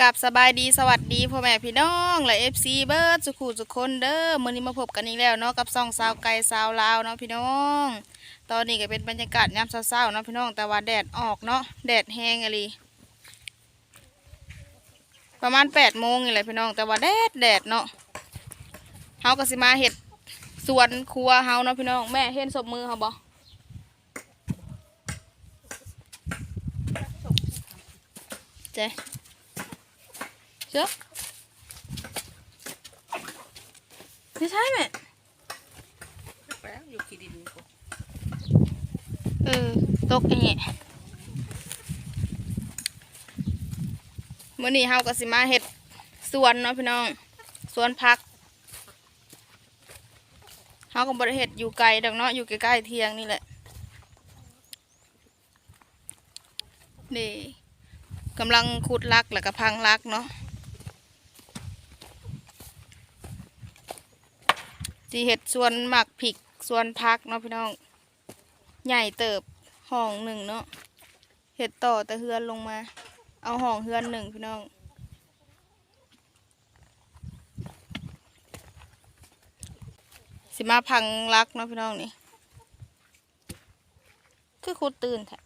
กับสบายดีสวัสดีพ่อแม่พี่น้องและเอฟซีเบิร์ดสุขุสุคนเด้อมื้อนี้มาพบกันอีกแล้วเนาะกับซองสาวไก่สาวลาวเนาะพี่น้อง ตอนนี้ก็เป็นบรรยากาศยามเช้าๆเนาะพี่น้องแต่ว่าแดดออกเนาะแดดแห้งอะไรประมาณแปดโมงนี่แหละพี่น้องแต่ว่าแดดแดดเนาะเฮาก็สิมาเห็ดสวนครัวเฮาเนาะพี่น้องแม่เห็นศพมือเฮาบ่เจ๊ เชื่อไม่ใช่แม่แล้วอยู่ขี้ดินกูเออตกอย่างเงี้ยมื่อนี้เฮาก็สิมาเฮ็ดสวนเนาะพี่น้องสวนผักเฮาก็บ่ได้เฮ็ดอยู่ไกลดอกเนาะอยู่ใกล้ๆเที่ยงนี่แหละนี่กำลังขุดลักแล้วก็พังลักเนาะ สิเฮ็ดส่วนหมักผิกส่วนผักเนาะพี่น้อง ใหญ่เติบห้องหนึ่งเนาะเห็ดต่อแต่เฮือนลงมา เอาห้องเฮือนหนึ่งพี่น้อง สิมาพังรักเนาะพี่น้องนี่คือคุดตื่นแท้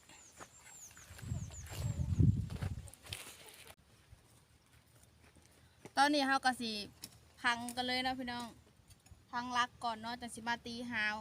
ตอนนี้เฮาก็สิพังกันเลยเนาะพี่น้อง พังรักก่อนเนาะจังสิมาตีหาว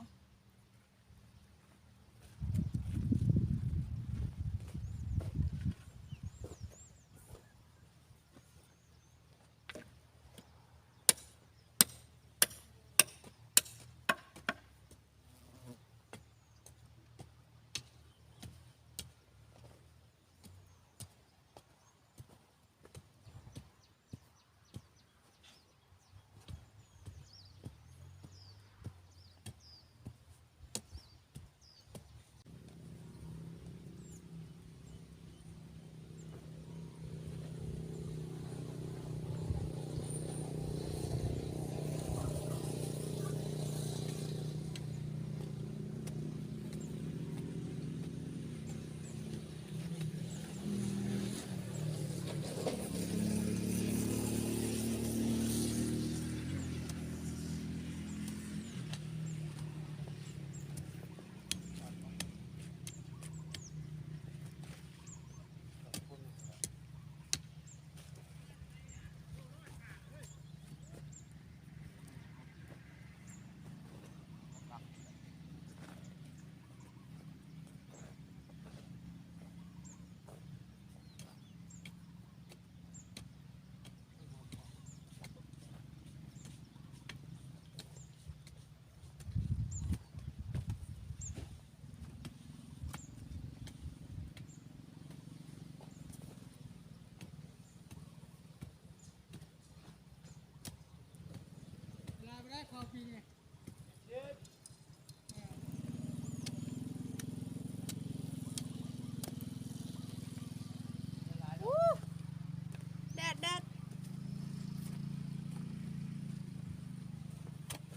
แดดแดด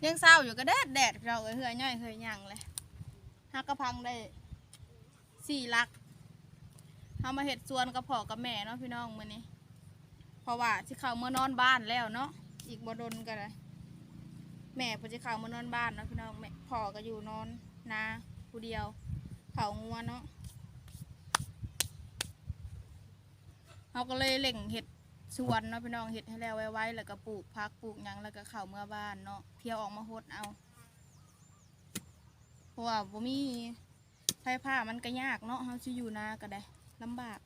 ยังเศร้าอยู่ก็แดดแดดเราเอ้ยเหือย่อยเหือหยังเลยฮักกระพังได้สี่ลักเฮามาเห็ดสวนกับพ่อกับแม่เนาะพี่น้องมื้อนี้ เพราะว่าสิเขาเมื่อนอนบ้านแล้วเนาะอีกบดนกันเลย แม่พิ่นสิเข้ามื่อนอนบ้านเนาะพี่น้องแม่พ่อก็อยู่นอนนาผู้เดียวเผางัวเนาะเราก็เลยเล่งเห็ดสวนเนาะพี่น้องเห็ดให้แล้วไว้ๆแล้วก็ปลูกพักปลูกหยังแล้วก็เข้าเมื่อบ้านเนาะเที่ยวออกมาโฮดเอาเพราะว่าบ่มีไฟผ้ามันก็ยากเนาะเฮาสิอยู่นาก็ได้ลำบาก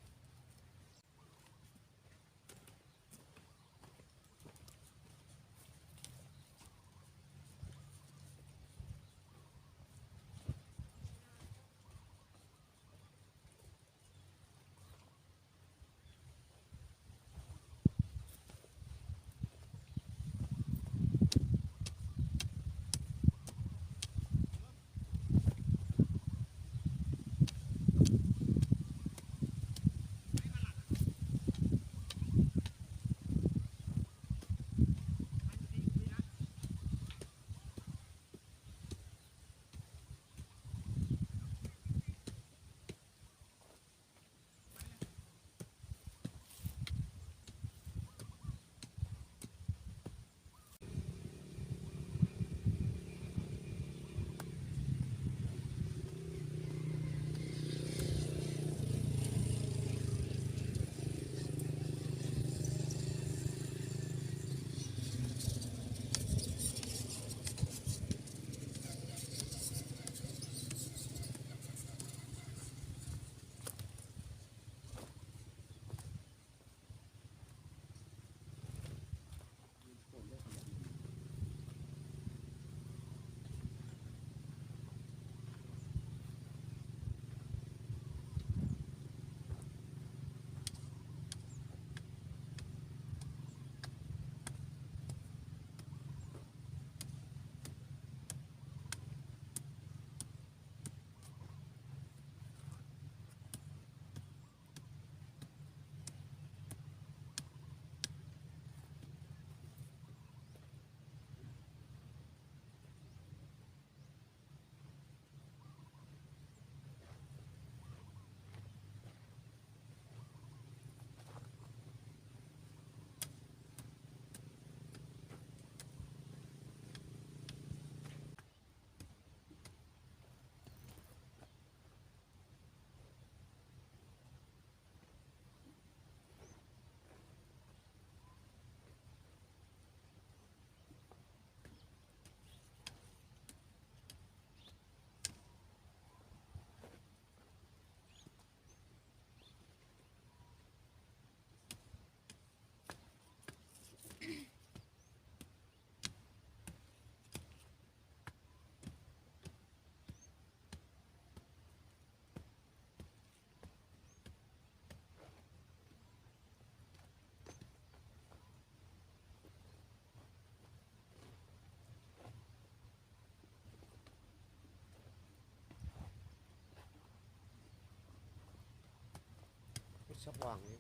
สว่างนี่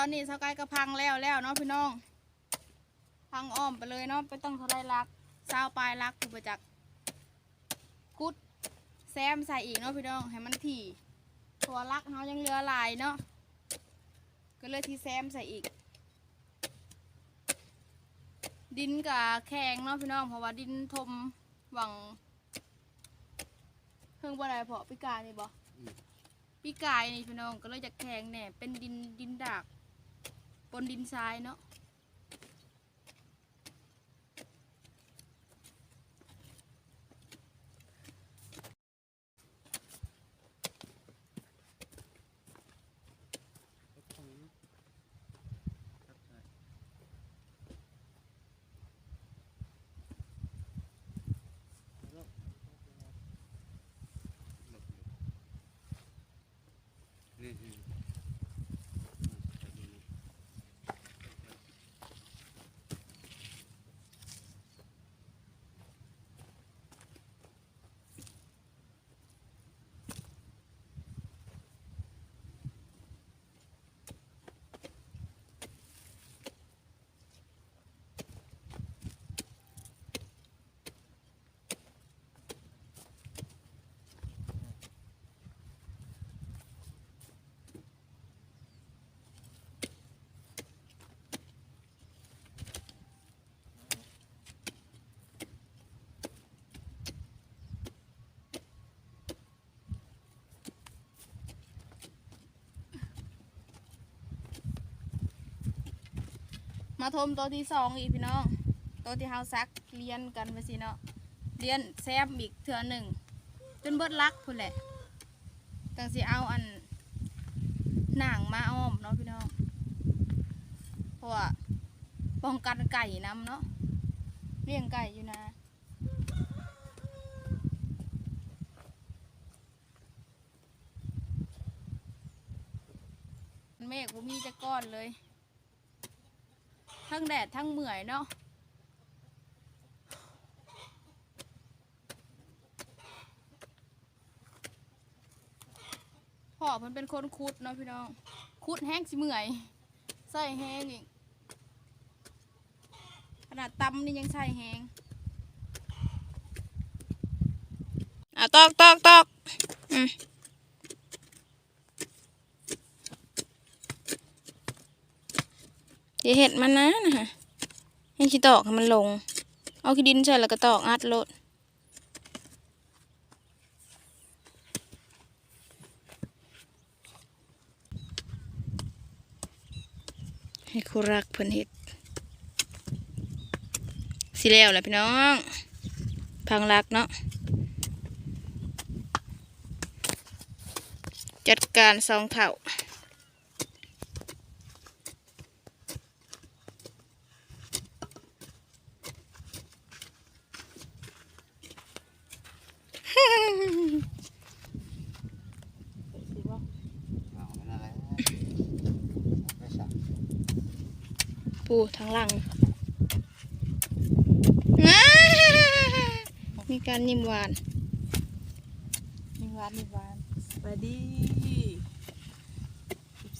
อนนี้สกายก็พังแล้วแล้วเนาะพี่น้อง พังอ้อมไปเลยเนาะไปต้องเทลายลักซาวปลายลักถูกประจักษ์คุดแซมใส่อีกเนาะพี่น้องให้มันถี่ตัวลักเขายังเหลือหลายเนาะก็เลยที่แซมใส่อีก ดินกับแข็งเนาะพี่น้องเพราะว่าดินทมหวังเพิ่งบ่ได้เพาะปีกายนี่บ่ปีกายนี่พี่น้องก็เลยจะแข็งแหน่เป็นดินดินดาก ปนดินทรายเนาะ นี่นี่ มาทมตัวที่สองอีกพี่น้อง ตัวที่เฮาซักเรียนกันไปสิเนาะเรียนแซมอีกเถื่อหนึ่งจนเบิดลักพุ่นแหละจังสิเอาอันหนังมาอ้อมเนาะพี่น้องเพราะว่าป้องกันไก่น้ำเนาะเลี้ยงไก่อยู่นะเมฆบ่มีจะก้อนเลย ทั้งแดดทั้งเหมื่อยเนาะพ่อเพิ่นเป็นคนคุดเนาะพี่น้อง คุดแห้งสิเมื่อยใส่แห้งอีกขนาดตำนี่ยังใส่แห้งอะตอกตอกตอกอืม อย่เห็ดมันนะนะคะให้ขี้ตอกให้มันลง เอาขี้ดินใส่แล้วก็ตอกอัดลดให้คุรักเพิ่นเห็ดสิแล้วแหละพี่น้อง พังรักเนาะจัดการซองเถ่า ปูทางหลังอ้ามีการยิ้มหวานมีหวานมีหวานสวัสดี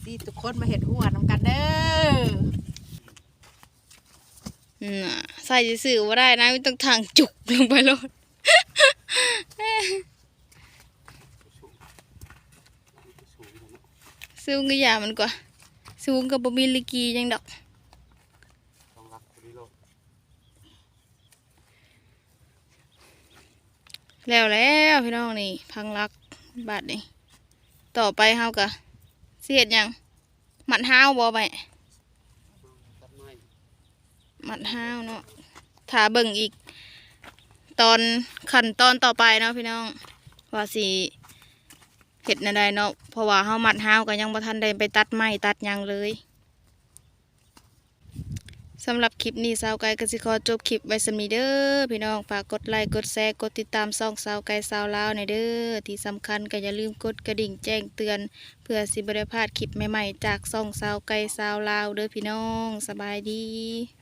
ซีทุกคนมาเห็ดหัวนำกันเด้อน่ะใส่สื่อว่าได้นะไม่ต้องทางจุกลงไปเลยสูงสูงแล้วเนาะสูงก็อย่ามันกว่าสูงกับบมีลิกียังดอก ต้องรักคนนี้โลก แล้วแล้วพี่น้องนี่พังรักบาทนี่ต่อไปเฮากะเสียดยังหมัดห้าวบ่ไปตัดไม้หมัดห้าวเนาะถาเบิ่งอีก ตอนขั้นตอนต่อไปเนาะพี่น้องว่าสิเห็ดในใดเนาะเพราะว่าเฮาหมัดห้าวก็ยังบ่ทันได้ไปตัดไม้ตัดยังเลย สำหรับคลิปนี้สาวไก่กสิคอจบคลิปไว้สมีเด้อพี่น้องฝากกดไลค์กดแชร์กดติดตามซ่องสาวไก่สาวลาวในอยเด้อที่สำคัญก็อย่าลืมกดกระดิ่งแจ้งเตือน เพื่อสิบริพลาดคลิปใหม่ๆ จากซ่องสาวไก่สาวลาวเด้อพี่น้องสบายดี